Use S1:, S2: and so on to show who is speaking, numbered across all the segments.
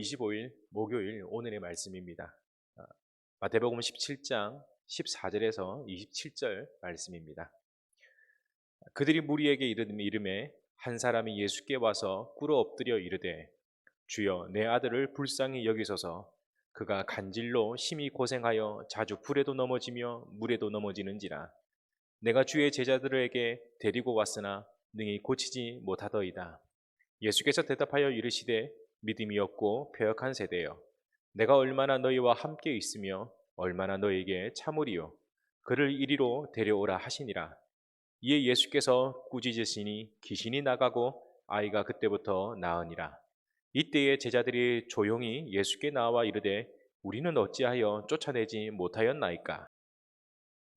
S1: 25일 목요일 오늘의 말씀입니다. 아, 마태복음 17장 14절에서 27절 말씀입니다. 그들이 무리에게 이름에 한 사람이 예수께 와서 꿇어 엎드려 이르되 주여 내 아들을 불쌍히 여기소서 그가 간질로 심히 고생하여 자주 불에도 넘어지며 물에도 넘어지는지라 내가 주의 제자들에게 데리고 왔으나 능히 고치지 못하더이다. 예수께서 대답하여 이르시되 믿음이 없고 폐역한 세대여. 내가 얼마나 너희와 함께 있으며 얼마나 너희에게 참으리요. 그를 이리로 데려오라 하시니라. 이에 예수께서 꾸짖으시니 귀신이 나가고 아이가 그때부터 나으니라. 이때에 제자들이 조용히 예수께 나와 이르되 우리는 어찌하여 쫓아내지 못하였나이까?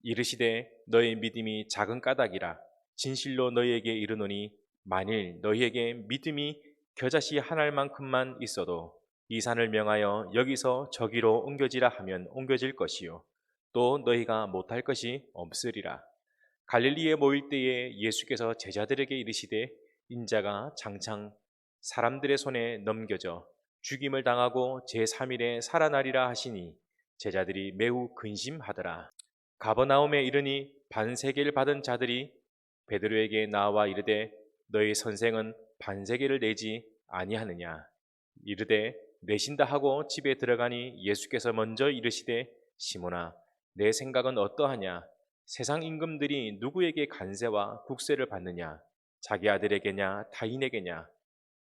S1: 이르시되 너희 믿음이 작은 까닭이라. 진실로 너희에게 이르노니 만일 너희에게 믿음이 겨자씨 한 알만큼만 있어도 이 산을 명하여 여기서 저기로 옮겨지라 하면 옮겨질 것이요. 또 너희가 못할 것이 없으리라. 갈릴리에 모일 때에 예수께서 제자들에게 이르시되 인자가 장창 사람들의 손에 넘겨져 죽임을 당하고 제3일에 살아나리라 하시니 제자들이 매우 근심하더라. 가버나움에 이르니 반세계를 받은 자들이 베드로에게 나와 이르되 너희 선생은 반세계를 내지 아니하느냐. 이르되 내신다 하고 집에 들어가니 예수께서 먼저 이르시되 시몬아 내 생각은 어떠하냐? 세상 임금들이 누구에게 간세와 국세를 받느냐? 자기 아들에게냐? 타인에게냐?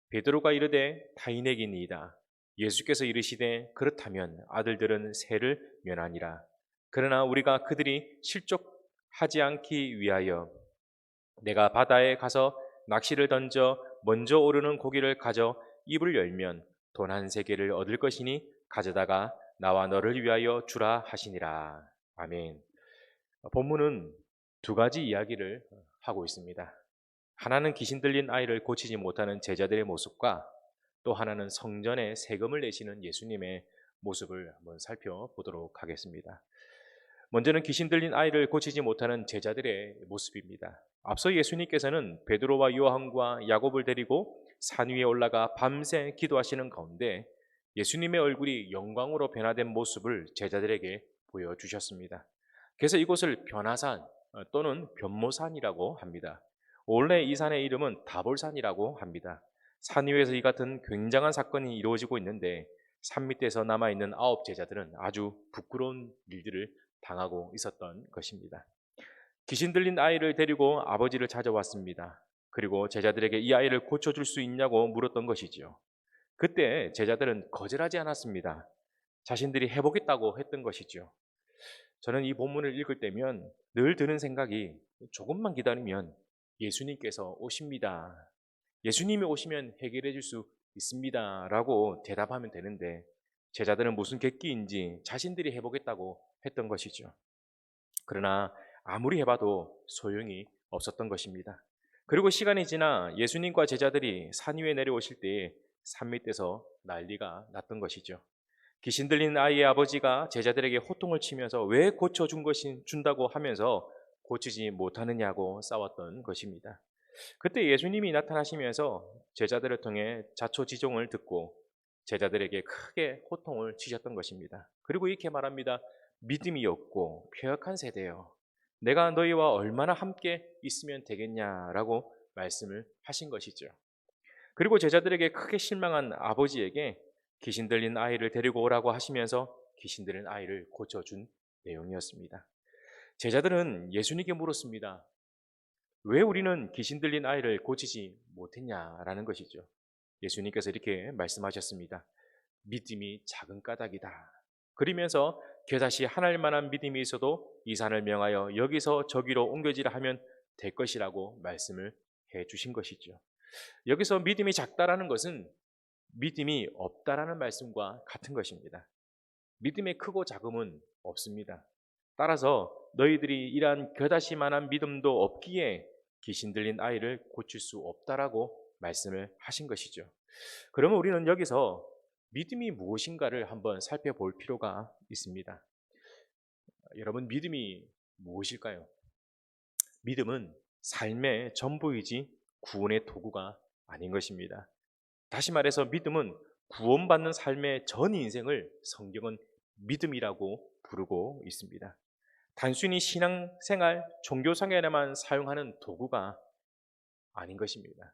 S1: 베드로가 이르되 타인에게니이다. 예수께서 이르시되 그렇다면 아들들은 세를 면하니라. 그러나 우리가 그들이 실족하지 않기 위하여 내가 바다에 가서 낚시를 던져 먼저 오르는 고기를 가져 입을 열면 돈 한 세계를 얻을 것이니 가져다가 나와 너를 위하여 주라 하시니라. 아멘. 본문은 두 가지 이야기를 하고 있습니다. 하나는 귀신 들린 아이를 고치지 못하는 제자들의 모습과 또 하나는 성전에 세금을 내시는 예수님의 모습을 한번 살펴보도록 하겠습니다. 먼저는 귀신 들린 아이를 고치지 못하는 제자들의 모습입니다. 앞서 예수님께서는 베드로와 요한과 야곱을 데리고 산 위에 올라가 밤새 기도하시는 가운데 예수님의 얼굴이 영광으로 변화된 모습을 제자들에게 보여주셨습니다. 그래서 이곳을 변화산 어, 또는 변모산이라고 합니다. 원래 이 산의 이름은 다볼산이라고 합니다. 산 위에서 이 같은 굉장한 사건이 이루어지고 있는데 산 밑에서 남아있는 아홉 제자들은 아주 부끄러운 일들을 당하고 있었던 것입니다. 귀신 들린 아이를 데리고 아버지를 찾아왔습니다. 그리고 제자들에게 이 아이를 고쳐줄 수 있냐고 물었던 것이지요. 그때 제자들은 거절하지 않았습니다. 자신들이 해보겠다고 했던 것이죠. 저는 이 본문을 읽을 때면 늘 드는 생각이 조금만 기다리면 예수님께서 오십니다. 예수님이 오시면 해결해 줄 수 있습니다. 라고 대답하면 되는데 제자들은 무슨 객기인지 자신들이 해보겠다고 했던 것이죠. 그러나 아무리 해봐도 소용이 없었던 것입니다. 그리고 시간이 지나 예수님과 제자들이 산 위에 내려오실 때에 산 밑에서 난리가 났던 것이죠. 귀신 들린 아이의 아버지가 제자들에게 호통을 치면서 왜 고쳐준 것이 준다고 하면서 고치지 못하느냐고 싸웠던 것입니다. 그때 예수님이 나타나시면서 제자들을 통해 자초지종을 듣고 제자들에게 크게 호통을 치셨던 것입니다. 그리고 이렇게 말합니다. 믿음이 없고 폐역한 세대요. 내가 너희와 얼마나 함께 있으면 되겠냐라고 말씀을 하신 것이죠. 그리고 제자들에게 크게 실망한 아버지에게 귀신 들린 아이를 데리고 오라고 하시면서 귀신 들린 아이를 고쳐준 내용이었습니다. 제자들은 예수님께 물었습니다. 왜 우리는 귀신 들린 아이를 고치지 못했냐라는 것이죠. 예수님께서 이렇게 말씀하셨습니다. 믿음이 작은 까닭이다. 그러면서 겨자씨 하나일 만한 믿음이 있어도 이 산을 명하여 여기서 저기로 옮겨지라 하면 될 것이라고 말씀을 해 주신 것이죠. 여기서 믿음이 작다라는 것은 믿음이 없다라는 말씀과 같은 것입니다. 믿음의 크고 작음은 없습니다. 따라서 너희들이 이러한 겨자씨만한 믿음도 없기에 귀신 들린 아이를 고칠 수 없다라고 말씀을 하신 것이죠. 그러면 우리는 여기서 믿음이 무엇인가를 한번 살펴볼 필요가 있습니다. 여러분, 믿음이 무엇일까요? 믿음은 삶의 전부이지 구원의 도구가 아닌 것입니다. 다시 말해서 믿음은 구원받는 삶의 전 인생을 성경은 믿음이라고 부르고 있습니다. 단순히 신앙생활, 종교생활에만 사용하는 도구가 아닌 것입니다.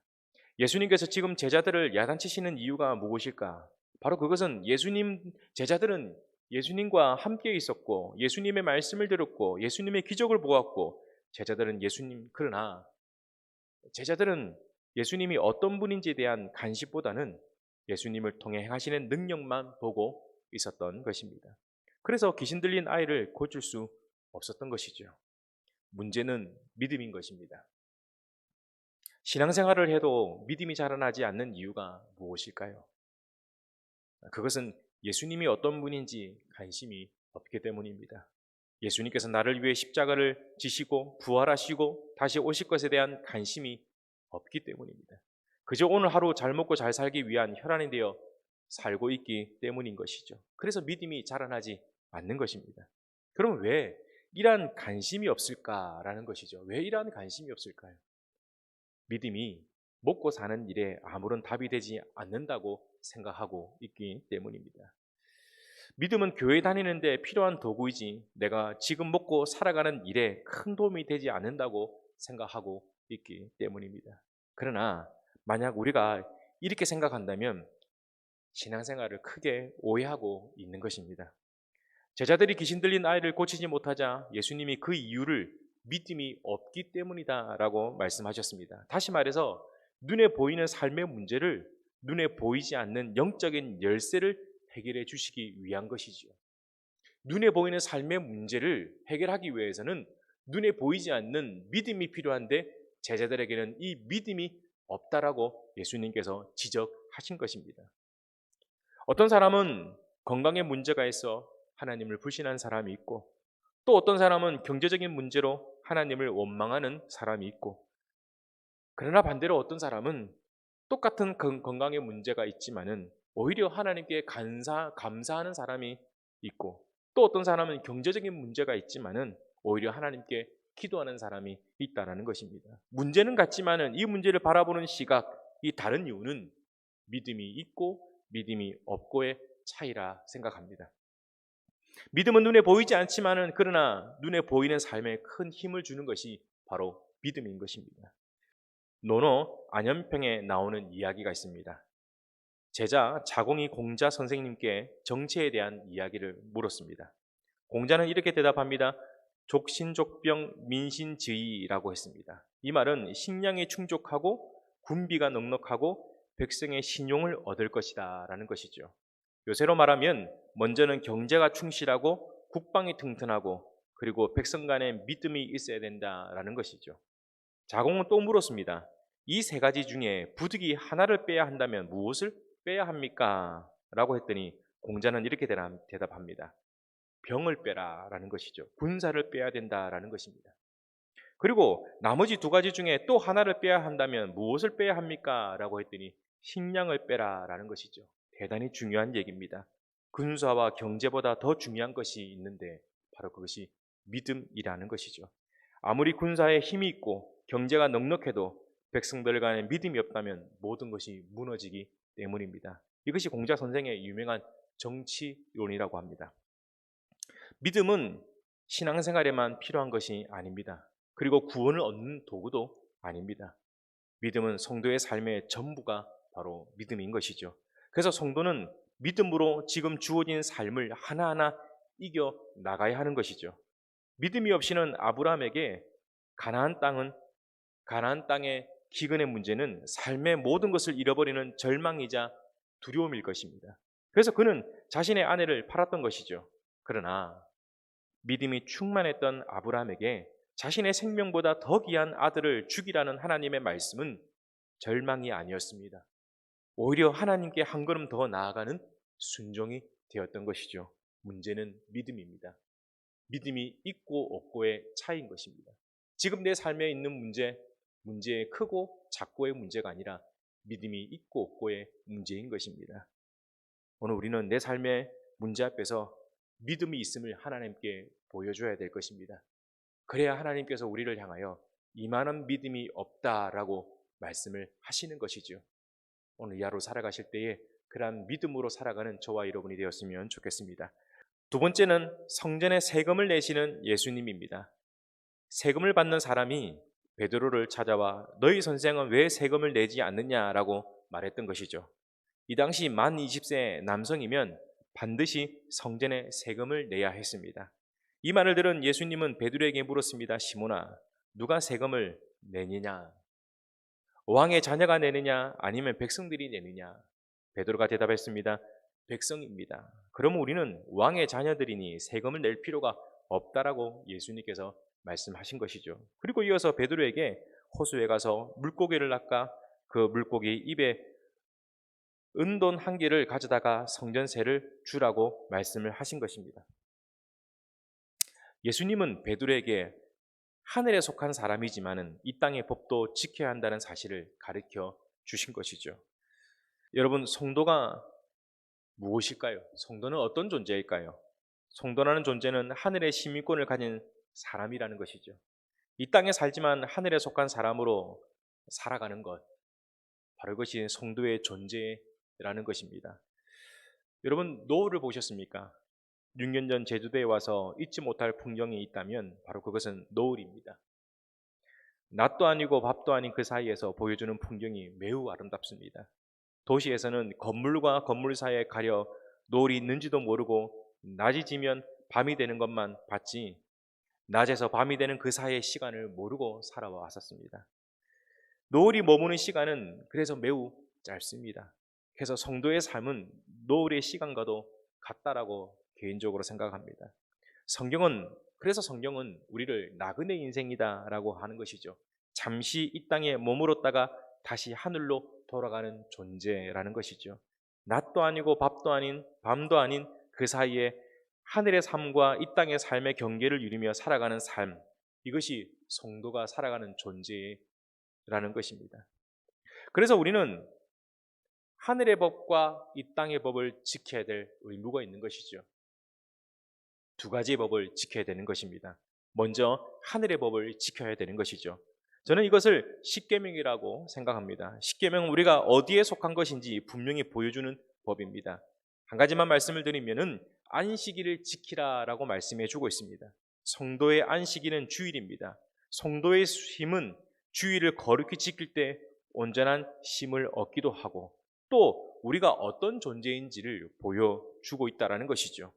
S1: 예수님께서 지금 제자들을 야단치시는 이유가 무엇일까? 바로 그것은 예수님 제자들은 예수님과 함께 있었고 예수님의 말씀을 들었고 예수님의 기적을 보았고 제자들은 예수님 그러나 제자들은 예수님이 어떤 분인지에 대한 관심보다는 예수님을 통해 행하시는 능력만 보고 있었던 것입니다. 그래서 귀신 들린 아이를 고칠 수 없었던 것이죠. 문제는 믿음인 것입니다. 신앙생활을 해도 믿음이 자라나지 않는 이유가 무엇일까요? 그것은 예수님이 어떤 분인지 관심이 없기 때문입니다. 예수님께서 나를 위해 십자가를 지시고 부활하시고 다시 오실 것에 대한 관심이 없기 때문입니다. 그저 오늘 하루 잘 먹고 잘 살기 위한 혈안이 되어 살고 있기 때문인 것이죠. 그래서 믿음이 자라나지 않는 것입니다. 그럼 왜 이러한 관심이 없을까라는 것이죠. 왜 이러한 관심이 없을까요? 믿음이 먹고 사는 일에 아무런 답이 되지 않는다고 생각하고 있기 때문입니다. 믿음은 교회 다니는데 필요한 도구이지 내가 지금 먹고 살아가는 일에 큰 도움이 되지 않는다고 생각하고 있기 때문입니다. 그러나 만약 우리가 이렇게 생각한다면 신앙생활을 크게 오해하고 있는 것입니다. 제자들이 귀신 들린 아이를 고치지 못하자 예수님이 그 이유를 믿음이 없기 때문이다라고 말씀하셨습니다. 다시 말해서 눈에 보이는 삶의 문제를 눈에 보이지 않는 영적인 열쇠를 해결해 주시기 위한 것이지요. 눈에 보이는 삶의 문제를 해결하기 위해서는 눈에 보이지 않는 믿음이 필요한데 제자들에게는 이 믿음이 없다라고 예수님께서 지적하신 것입니다. 어떤 사람은 건강에 문제가 있어 하나님을 불신한 사람이 있고 또 어떤 사람은 경제적인 문제로 하나님을 원망하는 사람이 있고 그러나 반대로 어떤 사람은 똑같은 건강의 문제가 있지만은 오히려 하나님께 감사, 감사하는 사람이 있고 또 어떤 사람은 경제적인 문제가 있지만은 오히려 하나님께 기도하는 사람이 있다라는 것입니다. 문제는 같지만은 이 문제를 바라보는 시각이 다른 이유는 믿음이 있고 믿음이 없고의 차이라 생각합니다. 믿음은 눈에 보이지 않지만은 그러나 눈에 보이는 삶에 큰 힘을 주는 것이 바로 믿음인 것입니다. 노노 안연평에 나오는 이야기가 있습니다. 제자 자공이 공자 선생님께 정체에 대한 이야기를 물었습니다. 공자는 이렇게 대답합니다. 족신족병 민신지이라고 했습니다. 이 말은 식량이 충족하고 군비가 넉넉하고 백성의 신용을 얻을 것이다 라는 것이죠. 요새로 말하면 먼저는 경제가 충실하고 국방이 튼튼하고 그리고 백성 간에 믿음이 있어야 된다라는 것이죠. 자공은 또 물었습니다. 이 세 가지 중에 부득이 하나를 빼야 한다면 무엇을 빼야 합니까? 라고 했더니 공자는 이렇게 대답합니다. 병을 빼라라는 것이죠. 군사를 빼야 된다라는 것입니다. 그리고 나머지 두 가지 중에 또 하나를 빼야 한다면 무엇을 빼야 합니까? 라고 했더니 식량을 빼라라는 것이죠. 대단히 중요한 얘기입니다. 군사와 경제보다 더 중요한 것이 있는데 바로 그것이 믿음이라는 것이죠. 아무리 군사에 힘이 있고 경제가 넉넉해도 백성들 간에 믿음이 없다면 모든 것이 무너지기 때문입니다. 이것이 공자 선생의 유명한 정치론이라고 합니다. 믿음은 신앙생활에만 필요한 것이 아닙니다. 그리고 구원을 얻는 도구도 아닙니다. 믿음은 성도의 삶의 전부가 바로 믿음인 것이죠. 그래서 성도는 믿음으로 지금 주어진 삶을 하나하나 이겨 나가야 하는 것이죠. 믿음이 없이는 아브라함에게 가나안 땅은 가나안 땅의 기근의 문제는 삶의 모든 것을 잃어버리는 절망이자 두려움일 것입니다. 그래서 그는 자신의 아내를 팔았던 것이죠. 그러나 믿음이 충만했던 아브라함에게 자신의 생명보다 더 귀한 아들을 죽이라는 하나님의 말씀은 절망이 아니었습니다. 오히려 하나님께 한 걸음 더 나아가는 순종이 되었던 것이죠. 문제는 믿음입니다. 믿음이 있고 없고의 차이인 것입니다. 지금 내 삶에 있는 문제, 문제의 크고 작고의 문제가 아니라 믿음이 있고 없고의 문제인 것입니다. 오늘 우리는 내 삶의 문제 앞에서 믿음이 있음을 하나님께 보여줘야 될 것입니다. 그래야 하나님께서 우리를 향하여 이만한 믿음이 없다라고 말씀을 하시는 것이죠. 오늘 이 하루 살아가실 때에 그러한 믿음으로 살아가는 저와 여러분이 되었으면 좋겠습니다. 두 번째는 성전에 세금을 내시는 예수님입니다. 세금을 받는 사람이 베드로를 찾아와 너희 선생은 왜 세금을 내지 않느냐라고 말했던 것이죠. 이 당시 만 20세 남성이면 반드시 성전에 세금을 내야 했습니다. 이 말을 들은 예수님은 베드로에게 물었습니다. 시몬아, 누가 세금을 내느냐? 왕의 자녀가 내느냐? 아니면 백성들이 내느냐? 베드로가 대답했습니다. 백성입니다. 그럼 우리는 왕의 자녀들이니 세금을 낼 필요가 없다라고 예수님께서 말씀하신 것이죠. 그리고 이어서 베드로에게 호수에 가서 물고기를 낚아 그 물고기 입에 은돈 한 개를 가져다가 성전세를 주라고 말씀을 하신 것입니다. 예수님은 베드로에게 하늘에 속한 사람이지만은 이 땅의 법도 지켜야 한다는 사실을 가르쳐 주신 것이죠. 여러분, 성도가 무엇일까요? 성도는 어떤 존재일까요? 성도라는 존재는 하늘의 시민권을 가진 사람이라는 것이죠. 이 땅에 살지만 하늘에 속한 사람으로 살아가는 것. 바로 이것이 성도의 존재라는 것입니다. 여러분, 노을을 보셨습니까? 6년 전 제주도에 와서 잊지 못할 풍경이 있다면 바로 그것은 노을입니다. 낮도 아니고 밥도 아닌 그 사이에서 보여주는 풍경이 매우 아름답습니다. 도시에서는 건물과 건물 사이에 가려 노을이 있는지도 모르고 낮이 지면 밤이 되는 것만 봤지 낮에서 밤이 되는 그 사이의 시간을 모르고 살아왔었습니다. 노을이 머무는 시간은 그래서 매우 짧습니다. 그래서 성도의 삶은 노을의 시간과도 같다라고 개인적으로 생각합니다. 성경은 그래서 성경은 우리를 나그네 인생이다라고 하는 것이죠. 잠시 이 땅에 머물렀다가 다시 하늘로 돌아가는 존재라는 것이죠. 낮도 아니고 밥도 아닌 밤도 아닌 그 사이에 하늘의 삶과 이 땅의 삶의 경계를 이루며 살아가는 삶 이것이 성도가 살아가는 존재라는 것입니다. 그래서 우리는 하늘의 법과 이 땅의 법을 지켜야 될 의무가 있는 것이죠. 두 가지의 법을 지켜야 되는 것입니다. 먼저 하늘의 법을 지켜야 되는 것이죠. 저는 이것을 십계명이라고 생각합니다. 십계명은 우리가 어디에 속한 것인지 분명히 보여주는 법입니다. 한 가지만 말씀을 드리면은 안식일을 지키라라고 말씀해 주고 있습니다. 성도의 안식일은 주일입니다. 성도의 힘은 주일을 거룩히 지킬 때 온전한 힘을 얻기도 하고 또 우리가 어떤 존재인지를 보여주고 있다라는 것이죠.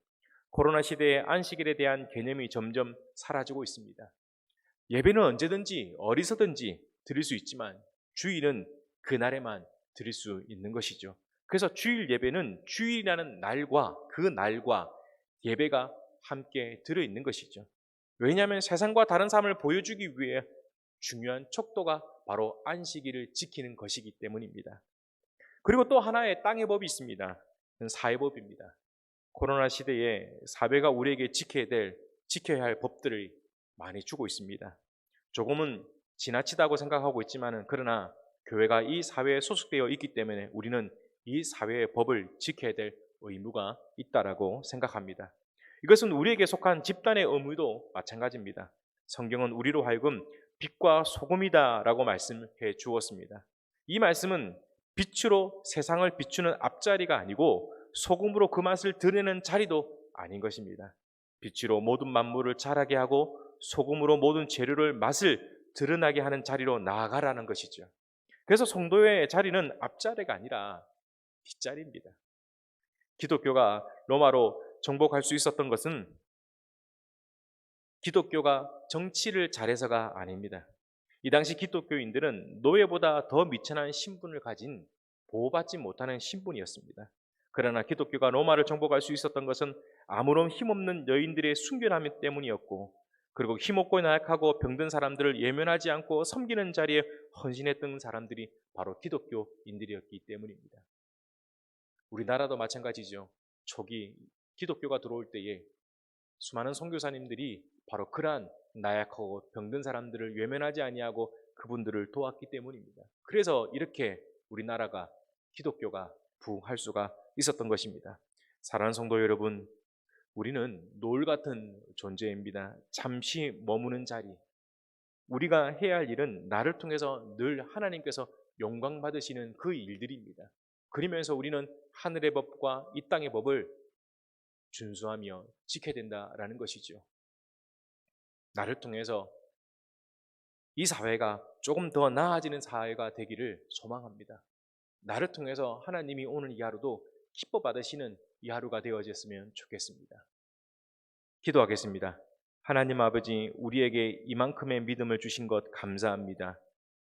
S1: 코로나 시대의 안식일에 대한 개념이 점점 사라지고 있습니다. 예배는 언제든지 어디서든지 드릴 수 있지만 주일은 그날에만 드릴 수 있는 것이죠. 그래서 주일 예배는 주일이라는 날과 그 날과 예배가 함께 들어 있는 것이죠. 왜냐하면 세상과 다른 삶을 보여주기 위해 중요한 척도가 바로 안식일을 지키는 것이기 때문입니다. 그리고 또 하나의 땅의 법이 있습니다. 사회 법입니다. 코로나 시대에 사회가 우리에게 지켜야 될, 지켜야 할 법들을 많이 주고 있습니다. 조금은 지나치다고 생각하고 있지만은 그러나 교회가 이 사회에 소속되어 있기 때문에 우리는 이 사회의 법을 지켜야 될 의무가 있다라고 생각합니다. 이것은 우리에게 속한 집단의 의무도 마찬가지입니다. 성경은 우리로 하여금 빛과 소금이다라고 말씀해 주었습니다. 이 말씀은 빛으로 세상을 비추는 앞자리가 아니고 소금으로 그 맛을 드러내는 자리도 아닌 것입니다. 빛으로 모든 만물을 자라게 하고 소금으로 모든 재료를 맛을 드러나게 하는 자리로 나아가라는 것이죠. 그래서 성도의 자리는 앞자리가 아니라 뒷자리입니다. 기독교가 로마로 정복할 수 있었던 것은 기독교가 정치를 잘해서가 아닙니다. 이 당시 기독교인들은 노예보다 더 미천한 신분을 가진 보호받지 못하는 신분이었습니다. 그러나 기독교가 로마를 정복할 수 있었던 것은 아무런 힘없는 여인들의 순결함 때문이었고 그리고 힘없고 나약하고 병든 사람들을 예면하지 않고 섬기는 자리에 헌신했던 사람들이 바로 기독교인들이었기 때문입니다. 우리나라도 마찬가지죠. 초기 기독교가 들어올 때에 수많은 선교사님들이 바로 그러한 나약하고 병든 사람들을 외면하지 아니하고 그분들을 도왔기 때문입니다. 그래서 이렇게 우리나라가 기독교가 부흥할 수가 있었던 것입니다. 사랑하는 성도 여러분, 우리는 노을 같은 존재입니다. 잠시 머무는 자리. 우리가 해야 할 일은 나를 통해서 늘 하나님께서 영광 받으시는 그 일들입니다. 그러면서 우리는 하늘의 법과 이 땅의 법을 준수하며 지켜야 된다라는 것이죠. 나를 통해서 이 사회가 조금 더 나아지는 사회가 되기를 소망합니다. 나를 통해서 하나님이 오늘 이 하루도 기뻐 받으시는 이 하루가 되어졌으면 좋겠습니다. 기도하겠습니다. 하나님 아버지, 우리에게 이만큼의 믿음을 주신 것 감사합니다.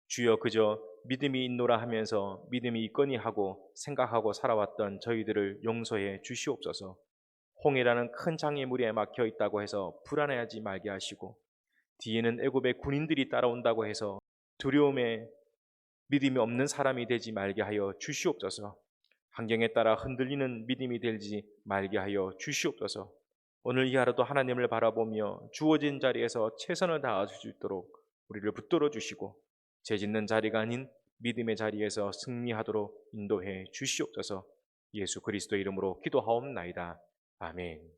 S1: 주여 그저 믿음이 있노라 하면서 믿음이 있거니 하고 생각하고 살아왔던 저희들을 용서해 주시옵소서. 홍해라는 큰 장애물에 막혀 있다고 해서 불안해하지 말게 하시고 뒤에는 애굽의 군인들이 따라온다고 해서 두려움에 믿음이 없는 사람이 되지 말게 하여 주시옵소서. 환경에 따라 흔들리는 믿음이 되지 말게 하여 주시옵소서. 오늘 이 하루도 하나님을 바라보며 주어진 자리에서 최선을 다할 수 있도록 우리를 붙들어 주시고 죄 짓는 자리가 아닌 믿음의 자리에서 승리하도록 인도해 주시옵소서. 예수 그리스도 이름으로 기도하옵나이다. 아멘.